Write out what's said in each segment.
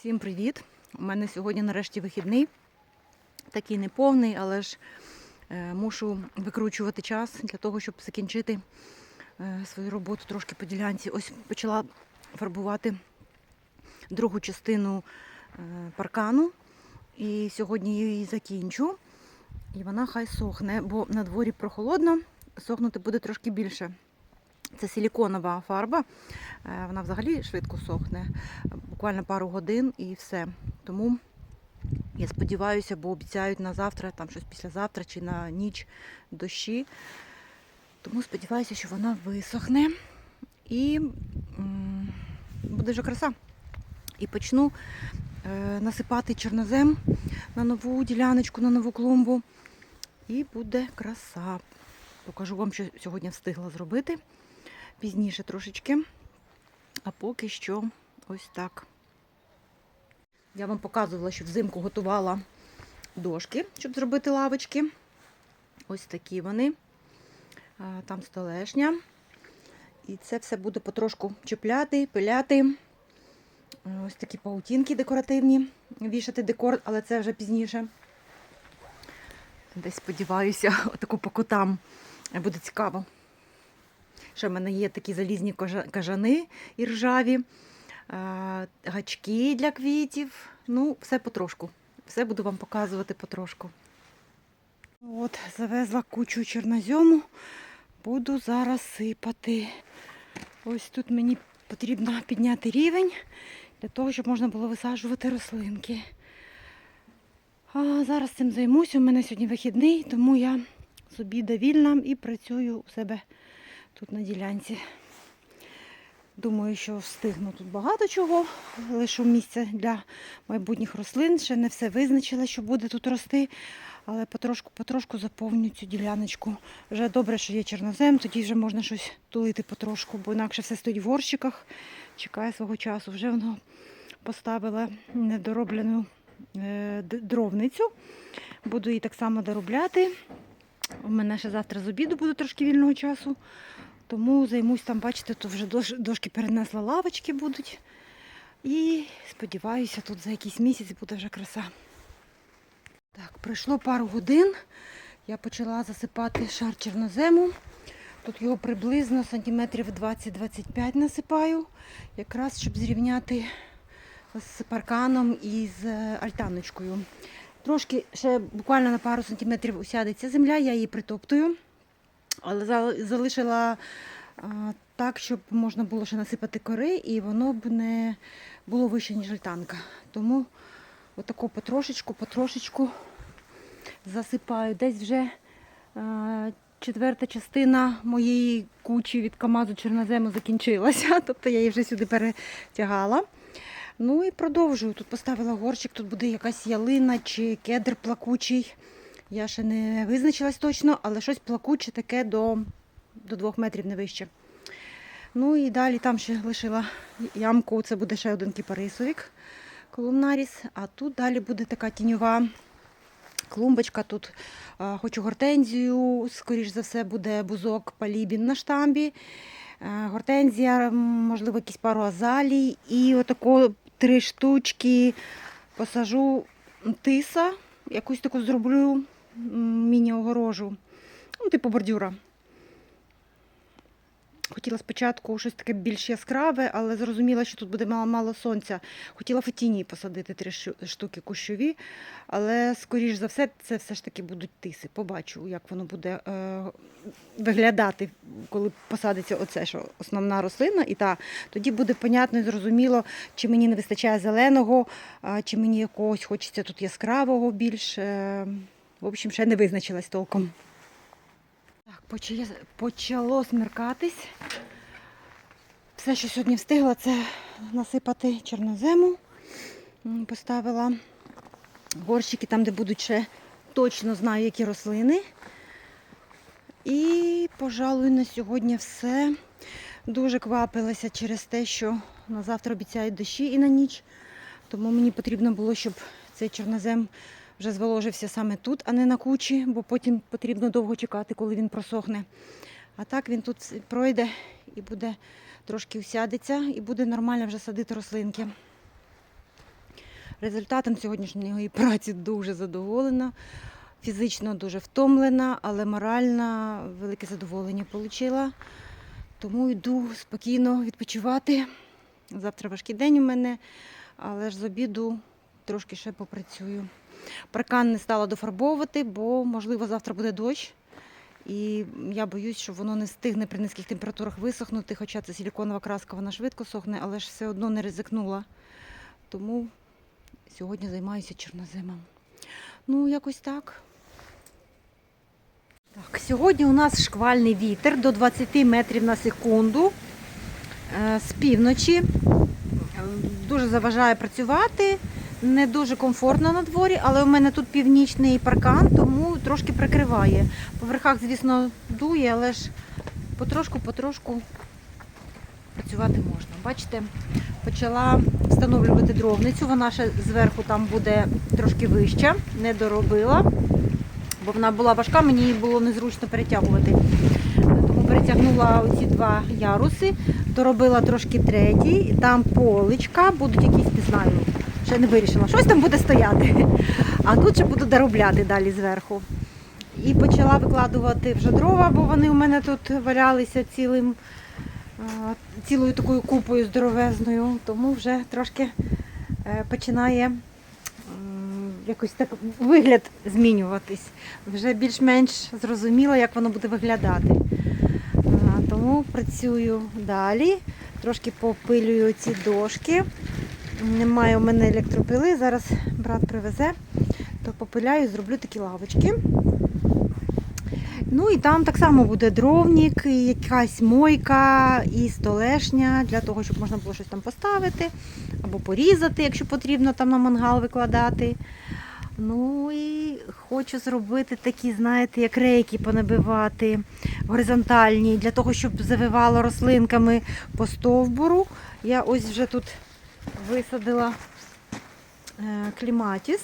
Всім привіт! У мене сьогодні нарешті вихідний. Такий неповний, але ж е, мушу викручувати час для того, щоб закінчити е, свою роботу трошки по ділянці. Ось почала фарбувати другу частину е, паркану. І сьогодні її закінчу. І вона хай сохне, бо на дворі прохолодно, сохнути буде трошки більше. Це силіконова фарба, е, вона взагалі швидко сохне, буквально пару годин і все. Тому я сподіваюся, бо обіцяють на завтра, там щось післязавтра чи на ніч дощі. Тому сподіваюся, що вона висохне і буде вже краса. І почну е, насипати чорнозем на нову діляночку, на нову клумбу. І буде краса. Покажу вам, що сьогодні встигла зробити пізніше трошечки. А поки що ось так. Я вам показувала, що взимку готувала дошки, щоб зробити лавочки. Ось такі вони. Там столешня. І це все буде потрошку чіпляти, пиляти. Ось такі паутінки декоративні, вішати декор, але це вже пізніше. Десь сподіваюся, отаку по кутам буде цікаво. Ще в мене є такі залізні кажани і ржаві, е, гачки для квітів. Ну, все потрошку. Все буду вам показувати потрошку. От, завезла кучу чорнозьому. Буду зараз сипати. Ось тут мені потрібно підняти рівень для того, щоб можна було висаджувати рослинки. А зараз цим займуся. У мене сьогодні вихідний, тому я з обіда вільна і працюю у себе тут на ділянці. Думаю, що встигну тут багато чого. Лишу місце для майбутніх рослин. Ще не все визначила, що буде тут рости. Але потрошку-потрошку заповню цю діляночку. Вже добре, що є чорнозем, тоді вже можна щось тулити потрошку, бо інакше все стоїть в горщиках, чекає свого часу. Вже воно поставила недороблену е, дровницю. Буду її так само доробляти. У мене ще завтра з обіду буде трошки вільного часу. Тому займусь там, бачите, то вже дошки перенесла, лавочки будуть. І сподіваюся, тут за якийсь місяць буде вже краса. Так, пройшло пару годин. Я почала засипати шар чорнозему. Тут його приблизно сантиметрів 20-25 насипаю, якраз щоб зрівняти з парканом і з е, альтаночкою. Трошки ще буквально на пару сантиметрів усядеться земля, я її притоптую, але залишила а, так, щоб можна було ще насипати кори, і воно б не було вище, ніж альтанка. Тому отако потрошечку, потрошечку засипаю. Десь вже а, четверта частина моєї кучі від Камазу чорнозему закінчилася, тобто я її вже сюди перетягала. Ну і продовжую. Тут поставила горщик, тут буде якась ялина чи кедр плакучий. Я ще не визначилась точно, але щось плакуче таке до, до двох метрів не вище. Ну і далі там ще лишила ямку, це буде ще один кіпарисовик колумнаріс. А тут далі буде така тіньова клумбочка. Тут а, хочу гортензію, скоріш за все, буде бузок палібін на штамбі. Е, Гортензія, можливо, якісь пару азалій. І отако три штучки посажу тиса, якусь таку зроблю міні-огорожу, ну, типу бордюра. Хотіла спочатку щось таке більш яскраве, але зрозуміла, що тут буде мало, мало сонця. Хотіла фетінії посадити три штуки кущові, але, скоріш за все, це все ж таки будуть тиси. Побачу, як воно буде е, виглядати, коли посадиться оце, що основна рослина, і та, тоді буде понятно і зрозуміло, чи мені не вистачає зеленого, а, чи мені якогось хочеться тут яскравого більш. Е, в общем, ще не визначилась толком. Почало смеркатись. Все, що сьогодні встигла, це насипати чорнозему. Поставила горщики там, де будуть ще точно знаю, які рослини. І, пожалуй, на сьогодні все. Дуже квапилася через те, що на завтра обіцяють дощі і на ніч. Тому мені потрібно було, щоб цей чорнозем вже зволожився саме тут, а не на кучі, бо потім потрібно довго чекати, коли він просохне. А так він тут пройде і буде трошки усядеться, і буде нормально вже садити рослинки. Результатом сьогоднішньої праці дуже задоволена. Фізично дуже втомлена, але морально велике задоволення отримала. Тому йду спокійно відпочивати. Завтра важкий день у мене, але ж з обіду трошки ще попрацюю. Паркан не стала дофарбовувати, бо, можливо, завтра буде дощ. І я боюсь, що воно не встигне при низьких температурах висохнути, хоча це силіконова краска, вона швидко сохне, але ж все одно не ризикнула. Тому сьогодні займаюся чорноземом. Ну, якось так. Так, сьогодні у нас шквальний вітер до 20 метрів на секунду е, з півночі. Е, Дуже заважає працювати. Не дуже комфортно на дворі, але у мене тут північний паркан, тому трошки прикриває. По верхах, звісно, дує, але ж потрошку-потрошку працювати можна. Бачите, почала встановлювати дровницю. Вона ще зверху там буде трошки вища, не доробила, бо вона була важка, мені її було незручно перетягувати. Тому перетягнула оці два яруси, доробила трошки третій, там поличка, будуть якісь, не знаю, ще не вирішила. Щось там буде стояти. А тут ще буду доробляти далі зверху. І почала викладувати вже дрова, бо вони у мене тут валялися цілим, цілою такою купою здоровезною, тому вже трошки е, починає якось так вигляд змінюватись. Вже більш-менш зрозуміло, як воно буде виглядати. Тому працюю далі, трошки попилюю ці дошки. Немає у мене електропили, зараз брат привезе, то попиляю, зроблю такі лавочки. Ну і там так само буде дровник, якась мойка і столешня для того, щоб можна було щось там поставити або порізати, якщо потрібно там на мангал викладати. Ну і хочу зробити такі, знаєте, як рейки понабивати горизонтальні, для того, щоб завивало рослинками по стовбуру. Я ось вже тут висадила е, кліматіс.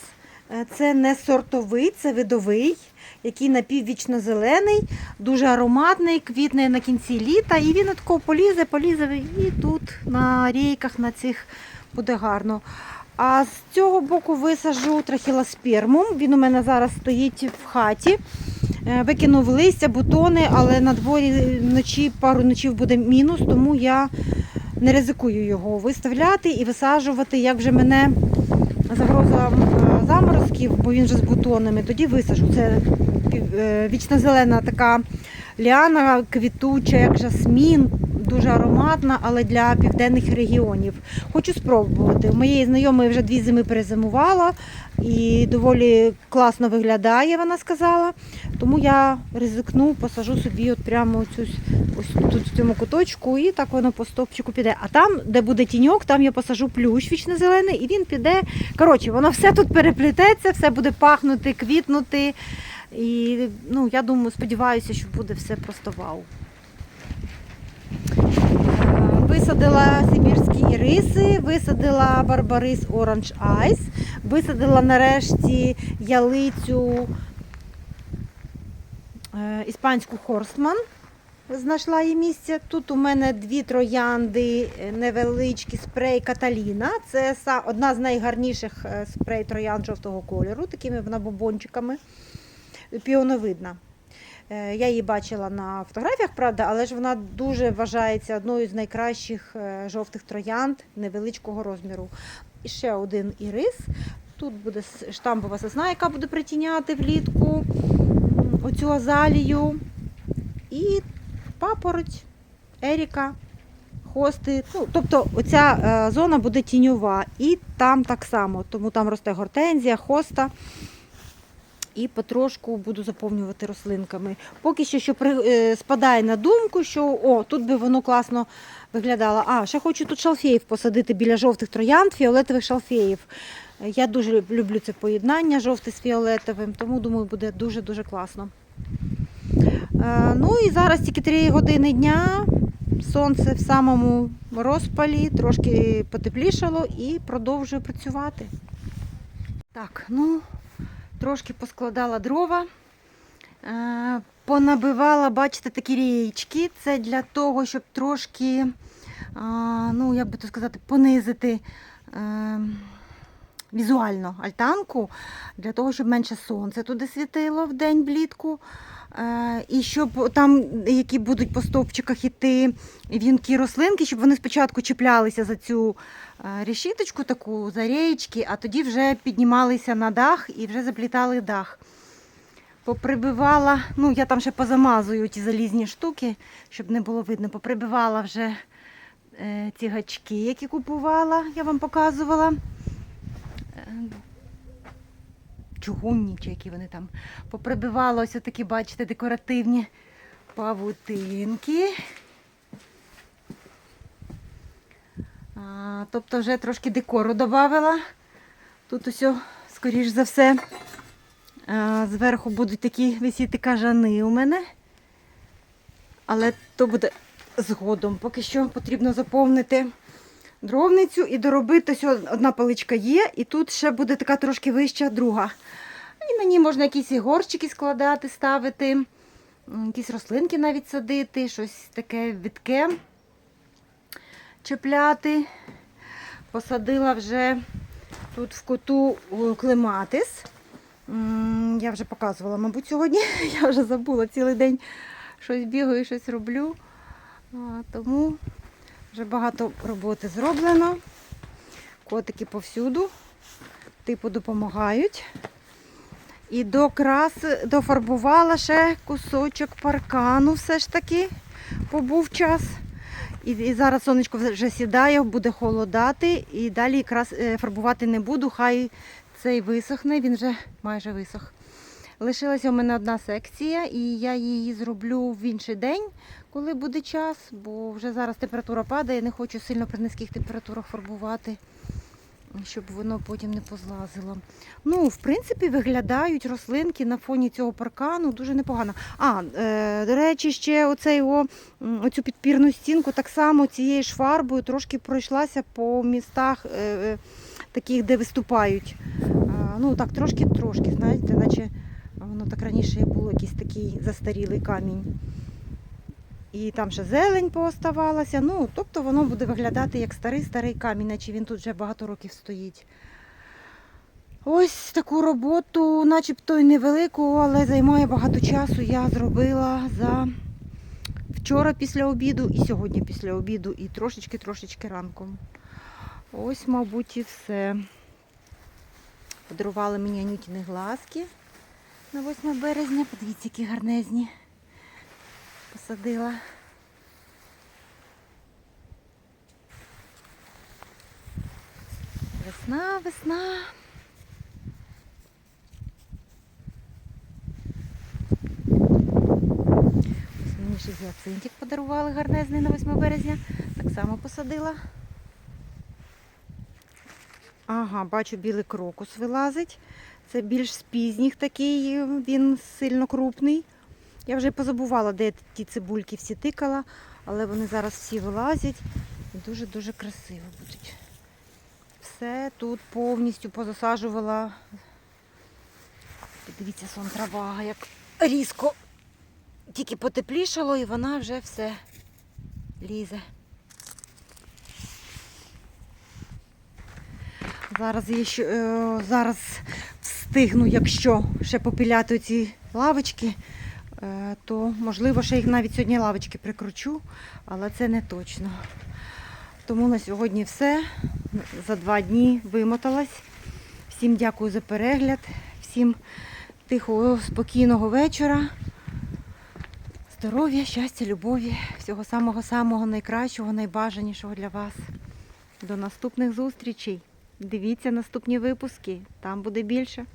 Е, Це не сортовий, це видовий, який напіввічно зелений, дуже ароматний, квітне на кінці літа. І він тако полізе, полізе і тут на рейках на цих буде гарно. А з цього боку висаджу трахілоспермум. Він у мене зараз стоїть в хаті. Е, Викинув листя, бутони, але на дворі вночі пару ночів буде мінус, тому я не ризикую його виставляти і висаджувати, як вже мене загроза заморозків, бо він вже з бутонами, тоді висаджу. Це е, вічно-зелена така ліана, квітуча, як жасмін, дуже ароматна, але для південних регіонів. Хочу спробувати. У моєї знайомої вже дві зими перезимувала і доволі класно виглядає, вона сказала. Тому я ризикну, посажу собі от прямо цю, ось тут в цьому куточку, і так воно по стопчику піде. А там, де буде тіньок, там я посажу плющ вічно-зелений, і він піде. Коротше, воно все тут переплететься, все буде пахнути, квітнути. І ну, я думаю, сподіваюся, що буде все просто вау. Висадила сибірські іриси, висадила барбарис Orange Eyes, висадила нарешті ялицю е, іспанську Хорстман. Знайшла її місце. Тут у мене дві троянди, е, невеличкі спрей Каталіна. Це одна з найгарніших е, спрей троянд жовтого кольору, такими вона бомбончиками. Піоновидна. Е, Я її бачила на фотографіях, правда, але ж вона дуже вважається одною з найкращих е, жовтих троянд невеличкого розміру. І ще один ірис. Тут буде штампова сосна, яка буде притіняти влітку оцю азалію. І папороть, еріка, хости. Ну, тобто оця е, зона буде тіньова. І там так само, тому там росте гортензія, хоста. І потрошку буду заповнювати рослинками. Поки що, що е, спадає на думку, що о, тут би воно класно виглядало. А, ще хочу тут шалфеїв посадити біля жовтих троянд, фіолетових шалфеїв. Я дуже люблю це поєднання жовте з фіолетовим, тому думаю, буде дуже-дуже класно. Е, Ну і зараз тільки 3 години дня. Сонце в самому розпалі, трошки потеплішало і продовжую працювати. Так, ну, трошки поскладала дрова, е, понабивала, бачите, такі рієчки. Це для того, щоб трошки, ну, як би то сказати, понизити е, візуально альтанку для того, щоб менше сонце туди світило в день влітку. Е, І щоб там, які будуть по стовпчиках іти вінки рослинки, щоб вони спочатку чіплялися за цю е, решіточку, таку за реєчки, а тоді вже піднімалися на дах і вже заплітали дах. Поприбивала, ну я там ще позамазую ті залізні штуки, щоб не було видно. Поприбивала вже е, ці гачки, які купувала, я вам показувала. Чугунні, чи які вони там. Поприбивала ось такі, бачите, декоративні павутинки. А, тобто вже трошки декору додавала. Тут усе, скоріш за все, а, зверху будуть такі висіти кажани у мене. Але то буде згодом. Поки що потрібно заповнити дровницю і доробити. Ось одна паличка є, і тут ще буде така трошки вища друга. І на ній можна якісь горщики складати, ставити, якісь рослинки навіть садити, щось таке відке чіпляти. Посадила вже тут в коту клематис. Я вже показувала, мабуть, сьогодні. Я вже забула цілий день щось бігаю, щось роблю. Тому вже багато роботи зроблено. Котики повсюду, типу допомагають. І до краси дофарбувала ще кусочок паркану, все ж таки побув час. І, і зараз сонечко вже сідає, буде холодати, і далі якраз е, фарбувати не буду, хай цей висохне, він вже майже висох. Лишилася у мене одна секція, і я її зроблю в інший день, коли буде час, бо вже зараз температура падає, не хочу сильно при низьких температурах фарбувати, щоб воно потім не позлазило. Ну, в принципі, виглядають рослинки на фоні цього паркану дуже непогано. А, е, до речі, ще оцей, о, оцю підпірну стінку так само цією ж фарбою трошки пройшлася по містах, е, е, таких, де виступають. А, ну, так, трошки-трошки, знаєте, наче воно так раніше було якийсь такий застарілий камінь. І там ще зелень пооставалася. Ну, тобто воно буде виглядати як старий-старий камінь, наче він тут вже багато років стоїть. Ось таку роботу, начебто й невелику, але займає багато часу. Я зробила за вчора після обіду і сьогодні після обіду, і трошечки-трошечки ранком. Ось, мабуть, і все. Подарували мені анютіни глазки на 8 березня. Подивіться, які гарнезні. Посадила. Весна, весна. Ось Мені ще гіацинтик подарували гарнезний на 8 березня. Так само посадила. Ага, бачу, білий крокус вилазить. Це більш з пізніх такий, він сильно крупний. Я вже позабувала, де ті цибульки всі тикала, але вони зараз всі вилазять і дуже-дуже красиво будуть. Все тут повністю позасаджувала. Подивіться, сон трава, як різко тільки потеплішало і вона вже все лізе. Зараз я ще, е, зараз встигну, якщо ще попіляти ці лавочки, е, то можливо ще їх навіть сьогодні лавочки прикручу, але це не точно. Тому на сьогодні все. За два дні вимоталась. Всім дякую за перегляд, всім тихого, спокійного вечора. Здоров'я, щастя, любові, всього самого-самого найкращого, найбажанішого для вас. До наступних зустрічей. Дивіться наступні випуски, там буде більше.